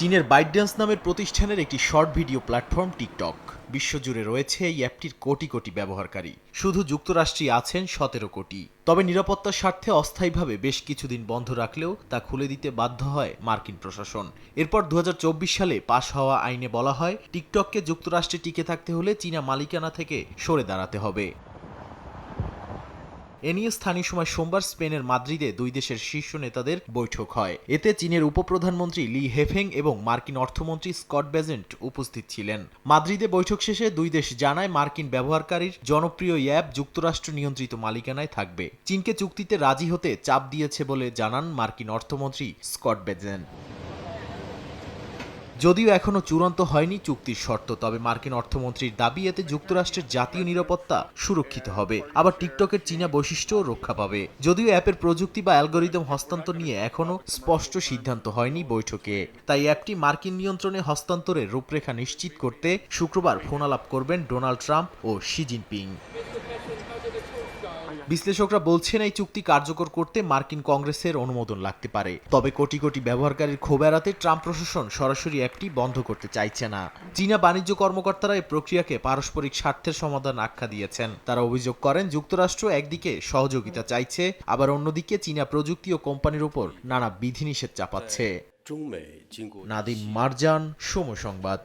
চীনের বাইডেন্স নামের প্রতিষ্ঠানের একটি শর্ট ভিডিও প্ল্যাটফর্ম টিকটক। বিশ্বজুড়ে রয়েছে এই অ্যাপটির কোটি কোটি ব্যবহারকারী। শুধু যুক্তরাষ্ট্রেই আছেন সতেরো কোটি। তবে নিরাপত্তার স্বার্থে অস্থায়ীভাবে বেশ কিছুদিন বন্ধ রাখলেও তা খুলে দিতে বাধ্য হয় মার্কিন প্রশাসন। এরপর দু হাজার চব্বিশ সালে পাশ হওয়া আইনে বলা হয়, টিকটককে যুক্তরাষ্ট্রে টিকে থাকতে হলে চীনা মালিকানা থেকে সরে দাঁড়াতে হবে। এ নিয়ে স্থানীয় সময় সোমবার স্পেনের মাদ্রিদে দুই দেশের শীর্ষ নেতাদের বৈঠক হয়। এতে চীনের উপপ্রধানমন্ত্রী লি হেফেং এবং মার্কিন অর্থমন্ত্রী স্কট বেজেন্ট উপস্থিত ছিলেন। মাদ্রিদে বৈঠক শেষে দুই দেশ জানায় মার্কিন ব্যবহারকারীর জনপ্রিয় অ্যাপ যুক্তরাষ্ট্র নিয়ন্ত্রিত মালিকানায় থাকবে। চীনকে চুক্তিতে রাজি হতে চাপ দিয়েছে বলে জানান মার্কিন অর্থমন্ত্রী স্কট বেজেন্ট। যদিও এখনও চূড়ান্ত হয়নি চুক্তির শর্ত, তবে মার্কিন অর্থমন্ত্রীর দাবি এতে যুক্তরাষ্ট্রের জাতীয় নিরাপত্তা সুরক্ষিত হবে। আবার টিকটকের চীনা বৈশিষ্ট্যও রক্ষা পাবে। যদিও অ্যাপের প্রযুক্তি বা অ্যালগোরিদম হস্তান্তর নিয়ে এখনও স্পষ্ট সিদ্ধান্ত হয়নি বৈঠকে। তাই অ্যাপটি মার্কিন নিয়ন্ত্রণে হস্তান্তরের রূপরেখা নিশ্চিত করতে শুক্রবার ফোনালাপ করবেন ডোনাল্ড ট্রাম্প ও শি জিনপিং। বিশ্লেষকরা বলছেন এই চুক্তি কার্যকর করতে মার্কিন কংগ্রেসের অনুমোদন লাগতে পারে। তবে কোটি কোটি ব্যবহারকারীর ক্ষোভ এড়াতে ট্রাম্প প্রশাসন সরাসরি অ্যাপটি বন্ধ করতে চাইছে না। চীনা বাণিজ্য কর্মকর্তারা এই প্রক্রিয়াকে পারস্পরিক স্বার্থের সমাধান আখ্যা দিয়েছেন। তারা অভিযোগ করেন যুক্তরাষ্ট্র একদিকে সহযোগিতা চাইছে আবার অন্যদিকে চীনা প্রযুক্তি ও কোম্পানির উপর নানা বিধিনিষেধ চাপাচ্ছে। নাদিম মারজান সমসংবাদ